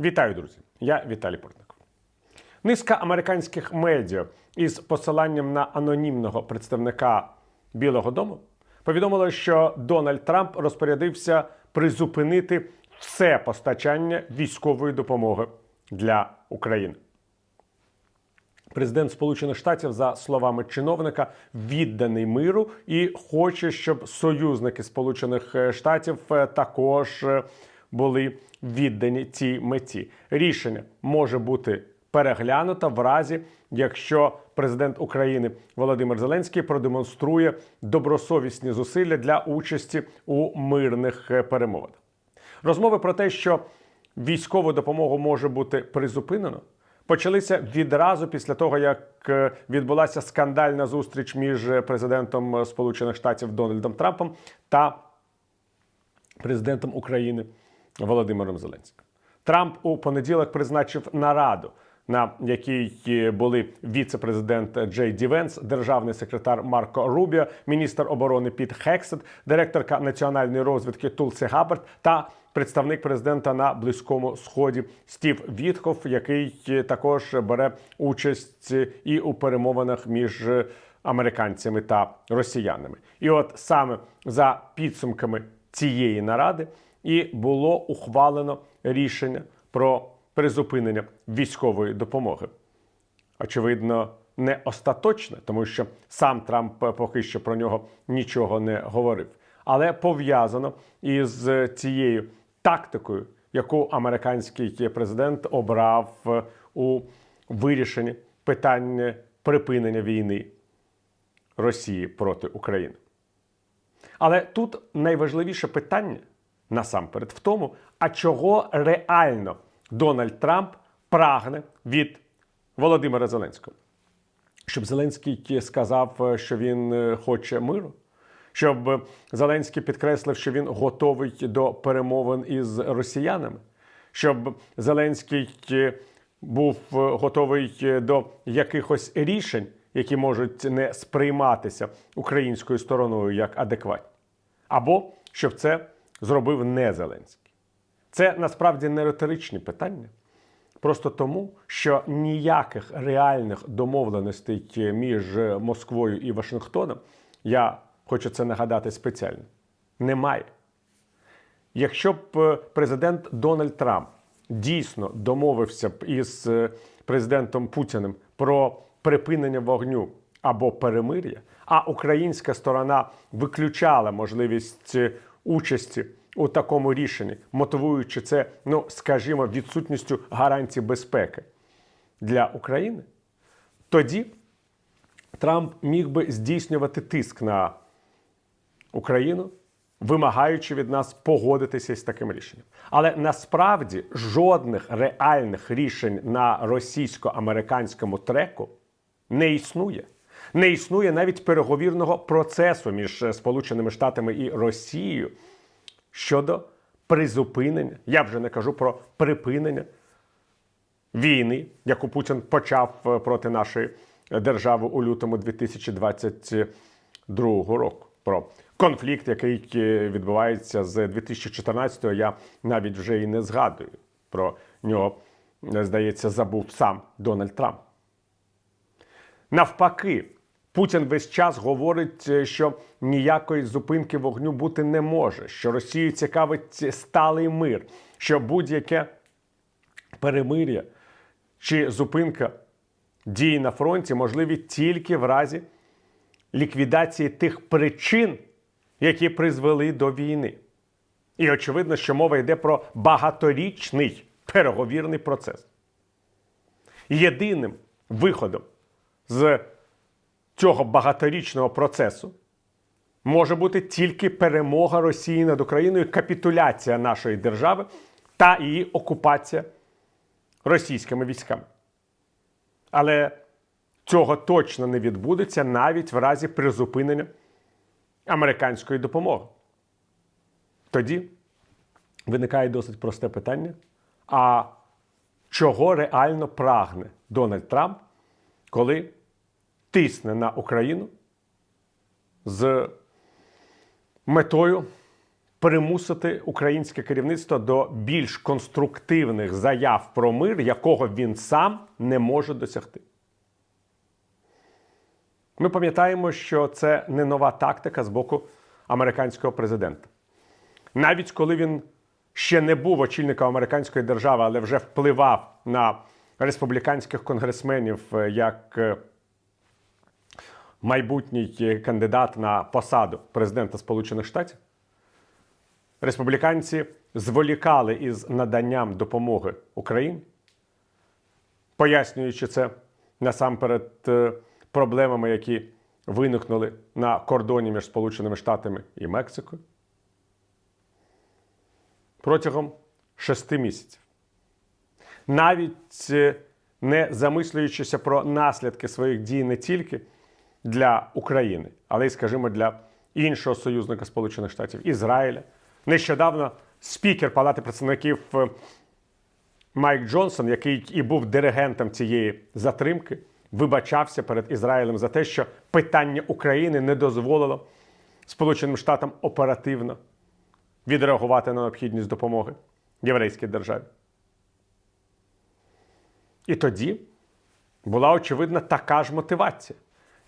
Вітаю, друзі! Я Віталій Портников. Низка американських медіа із посиланням на анонімного представника Білого Дому повідомила, що Дональд Трамп розпорядився призупинити все постачання військової допомоги для України. Президент Сполучених Штатів, за словами чиновника, відданий миру і хоче, щоб союзники Сполучених Штатів е, також е, були віддані цій меті. Рішення може бути переглянуто в разі, якщо президент України Володимир Зеленський продемонструє добросовісні зусилля для участі у мирних е, перемовинах. Розмови про те, що військову допомогу може бути призупинено, почалися відразу після того, як е, відбулася скандальна зустріч між президентом е, Сполучених Штатів Дональдом Трампом та президентом України Володимиром Зеленським. Трамп у понеділок призначив нараду, на якій були віце-президент Джей Ді Венс, державний секретар Марко Рубіо, міністр оборони Піт Хексет, директорка національної розвідки Тулсі Габбард та представник президента на Близькому Сході Стів Вітхоф, який також бере участь і у перемовинах між американцями та росіянами. І от саме за підсумками цієї наради і було ухвалено рішення про призупинення військової допомоги. Очевидно, не остаточне, тому що сам Трамп поки що про нього нічого не говорив, але пов'язано із цією тактикою, яку американський президент обрав у вирішенні питання припинення війни Росії проти України. Але тут найважливіше питання насамперед в тому, а чого реально Дональд Трамп прагне від Володимира Зеленського. Щоб Зеленський сказав, що він хоче миру, щоб Зеленський підкреслив, що він готовий до перемовин із росіянами, щоб Зеленський був готовий до якихось рішень, які можуть не сприйматися українською стороною як адекватні, або щоб це зробив не Зеленський. Це насправді не риторичні питання. Просто тому, що ніяких реальних домовленостей між Москвою і Вашингтоном, я хочу це нагадати спеціально, немає. Якщо б президент Дональд Трамп дійсно домовився б із президентом Путіним про припинення вогню або перемир'я, а українська сторона виключала можливість участі у такому рішенні, мотивуючи це, ну скажімо, відсутністю гарантій безпеки для України, тоді Трамп міг би здійснювати тиск на Україну, вимагаючи від нас погодитися з таким рішенням. Але насправді жодних реальних рішень на російсько-американському треку не існує. Не існує навіть переговірного процесу між Сполученими Штатами і Росією щодо призупинення, я вже не кажу про припинення війни, яку Путін почав проти нашої держави у лютому 2022 року. Про конфлікт, який відбувається з 2014-го, я навіть вже і не згадую. Про нього, здається, забув сам Дональд Трамп. Навпаки, Путін весь час говорить, що ніякої зупинки вогню бути не може, що Росію цікавить сталий мир, що будь-яке перемир'я чи зупинка дій на фронті можливі тільки в разі ліквідації тих причин, які призвели до війни. І очевидно, що мова йде про багаторічний переговірний процес. Єдиним виходом з цього багаторічного процесу може бути тільки перемога Росії над Україною, капітуляція нашої держави та її окупація російськими військами. Але цього точно не відбудеться навіть в разі призупинення американської допомоги. Тоді виникає досить просте питання: а чого реально прагне Дональд Трамп, коли тисне на Україну з метою примусити українське керівництво до більш конструктивних заяв про мир, якого він сам не може досягти. Ми пам'ятаємо, що це не нова тактика з боку американського президента. Навіть коли він ще не був очільником американської держави, але вже впливав на республіканських конгресменів е, як е, майбутній кандидат на посаду президента Сполучених Штатів, республіканці зволікали із наданням допомоги Україні, пояснюючи це насамперед е, проблемами, які виникнули на кордоні між Сполученими Штатами і Мексикою. Протягом шести місяців. Навіть е, не замислюючися про наслідки своїх дій не тільки для України, але й, скажімо, для іншого союзника Сполучених Штатів Ізраїля. Нещодавно спікер Палати представників е, Майк Джонсон, який і був диригентом цієї затримки, вибачався перед Ізраїлем за те, що питання України не дозволило Сполученим Штатам оперативно відреагувати на необхідність допомоги єврейській державі. І тоді була очевидна така ж мотивація.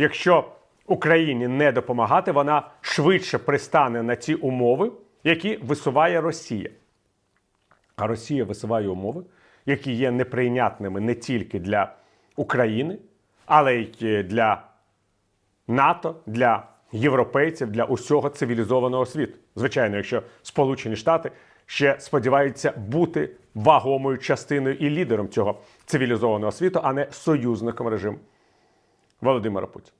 Якщо Україні не допомагати, вона швидше пристане на ті умови, які висуває Росія. А Росія висуває умови, які є неприйнятними не тільки для України, але й для НАТО, для європейців, для усього цивілізованого світу. Звичайно, якщо Сполучені Штати ще сподіваються бути вагомою частиною і лідером цього цивілізованого світу, а не союзником режиму Володимира Путіна.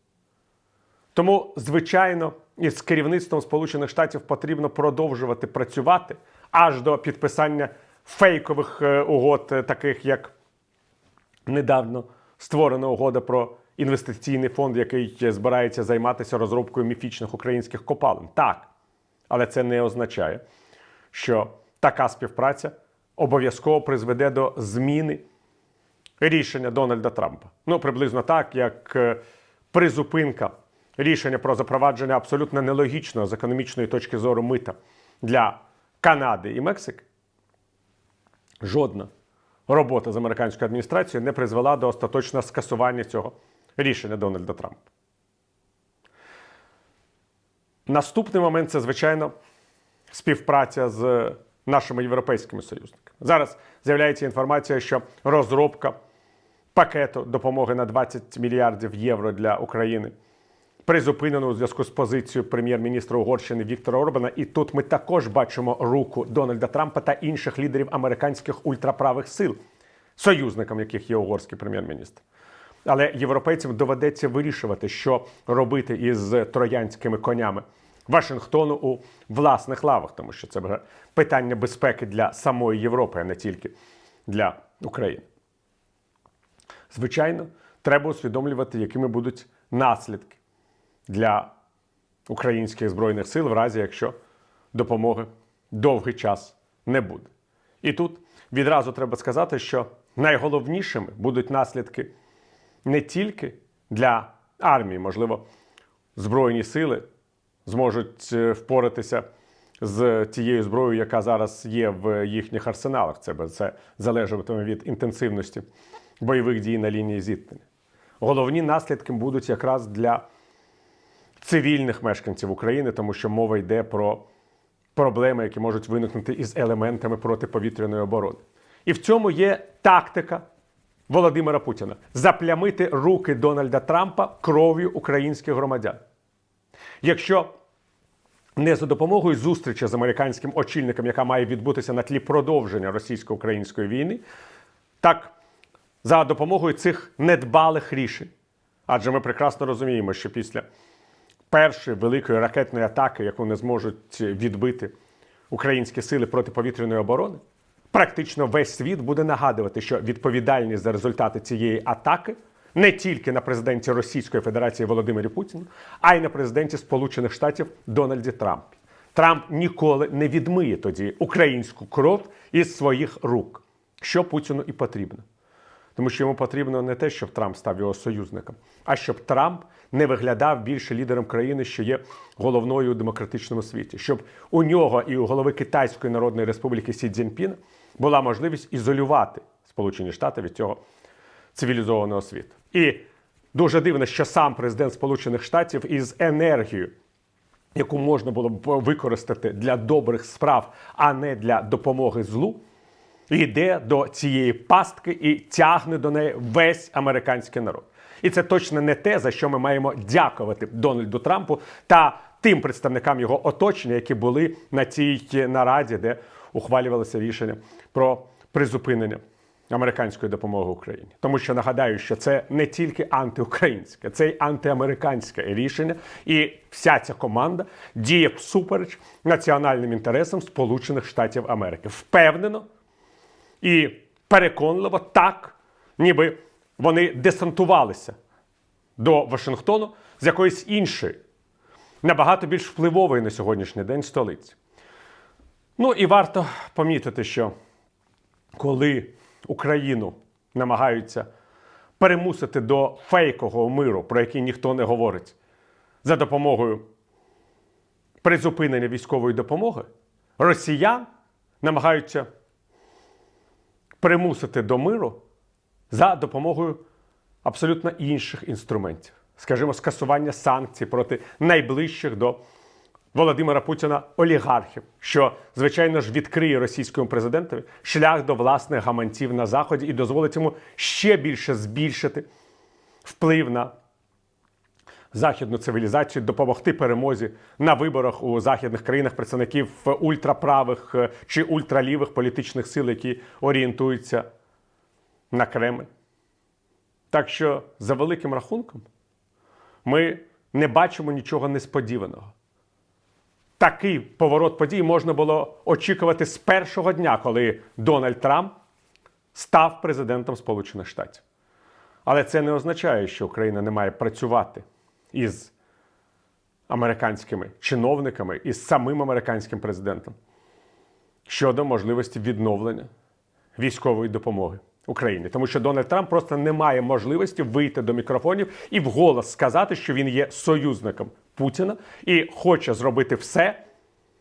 Тому, звичайно, із керівництвом Сполучених Штатів потрібно продовжувати працювати аж до підписання фейкових е, угод, е, таких як недавно створена угода про інвестиційний фонд, який збирається займатися розробкою міфічних українських копалин. Так, але це не означає, що така співпраця обов'язково призведе до зміни рішення Дональда Трампа. Ну, приблизно так, як е, призупинка рішення про запровадження абсолютно нелогічного з економічної точки зору мита для Канади і Мексики. Жодна робота з американською адміністрацією не призвела до остаточного скасування цього рішення Дональда Трампа. Наступний момент це, звичайно, співпраця з нашими європейськими союзниками. Зараз з'являється інформація, що розробка пакету допомоги на 20 мільярдів євро для України призупинено у зв'язку з позицією прем'єр-міністра Угорщини Віктора Орбана. І тут ми також бачимо руку Дональда Трампа та інших лідерів американських ультраправих сил, союзником яких є угорський прем'єр-міністр. Але європейцям доведеться вирішувати, що робити із троянськими конями Вашингтону у власних лавах, тому що це питання безпеки для самої Європи, а не тільки для України. Звичайно, треба усвідомлювати, якими будуть наслідки для українських збройних сил, в разі якщо допомоги довгий час не буде. І тут відразу треба сказати, що найголовнішими будуть наслідки не тільки для армії, можливо, збройні сили зможуть е, впоратися з тією зброєю, яка зараз є в їхніх арсеналах. Це, це залежатиме від інтенсивності бойових дій на лінії зіткнення. Головні наслідки будуть якраз для цивільних мешканців України, тому що мова йде про проблеми, які можуть виникнути із елементами протиповітряної оборони. І в цьому є тактика Володимира Путіна заплямити руки Дональда Трампа кров'ю українських громадян. Якщо не за допомогою зустрічі з американським очільником, яка має відбутися на тлі продовження російсько-української війни, так за допомогою цих недбалих рішень. Адже ми прекрасно розуміємо, що після першої великої ракетної атаки, яку не зможуть відбити українські сили протиповітряної оборони, практично весь світ буде нагадувати, що відповідальність за результати цієї атаки не тільки на президенті Російської Федерації Володимирі Путіну, а й на президенті Сполучених Штатів Дональді Трампі. Трамп ніколи не відмиє тоді українську кров із своїх рук, що Путіну і потрібно. Тому що йому потрібно не те, щоб Трамп став його союзником, а щоб Трамп не виглядав більше лідером країни, що є головною у демократичному світі, щоб у нього і у голови Китайської Народної Республіки Сі Цзіньпіна була можливість ізолювати Сполучені Штати від цього цивілізованого світу. І дуже дивно, що сам президент Сполучених Штатів із енергією, яку можна було б використати для добрих справ, а не для допомоги злу, йде до цієї пастки і тягне до неї весь американський народ. І це точно не те, за що ми маємо дякувати Дональду Трампу та тим представникам його оточення, які були на цій нараді, де ухвалювалося рішення про призупинення американської допомоги Україні. Тому що нагадаю, що це не тільки антиукраїнське, це й антиамериканське рішення, і вся ця команда діє всупереч національним інтересам Сполучених Штатів Америки. Впевнено і переконливо так, ніби вони десантувалися до Вашингтону з якоїсь іншої, набагато більш впливової на сьогоднішній день столиці. Ну і варто помітити, що коли Україну намагаються перемусити до фейкового миру, про який ніхто не говорить, за допомогою призупинення військової допомоги, росіян намагаються примусити до миру за допомогою абсолютно інших інструментів, скажімо, скасування санкцій проти найближчих до Володимира Путіна олігархів, що звичайно ж відкриє російському президентові шлях до власних гаманців на заході і дозволить йому ще більше збільшити вплив на західну цивілізацію, допомогти перемозі на виборах у західних країнах представників ультраправих е, чи ультралівих політичних сил, які орієнтуються на Кремль. Так що, за великим рахунком, ми не бачимо нічого несподіваного. Такий поворот подій можна було очікувати з першого дня, коли Дональд Трамп став президентом Сполучених Штатів. Але це не означає, що Україна не має працювати із американськими чиновниками і з самим американським президентом щодо можливості відновлення військової допомоги Україні, тому що Дональд Трамп просто не має можливості вийти до мікрофонів і вголос сказати, що він є союзником Путіна і хоче зробити все,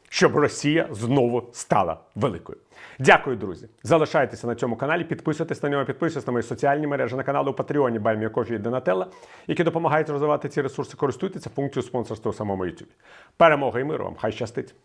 щоб Росія знову стала великою. Дякую, друзі. Залишайтеся на цьому каналі, підписуйтесь на нього, підписуйтесь на мої соціальні мережі на канали у Патреоні Баймія Кофі і Донателла, які допомагають розвивати ці ресурси. Користуйтеся функцією спонсорства у самому YouTube. Перемога і миру вам! Хай щастить!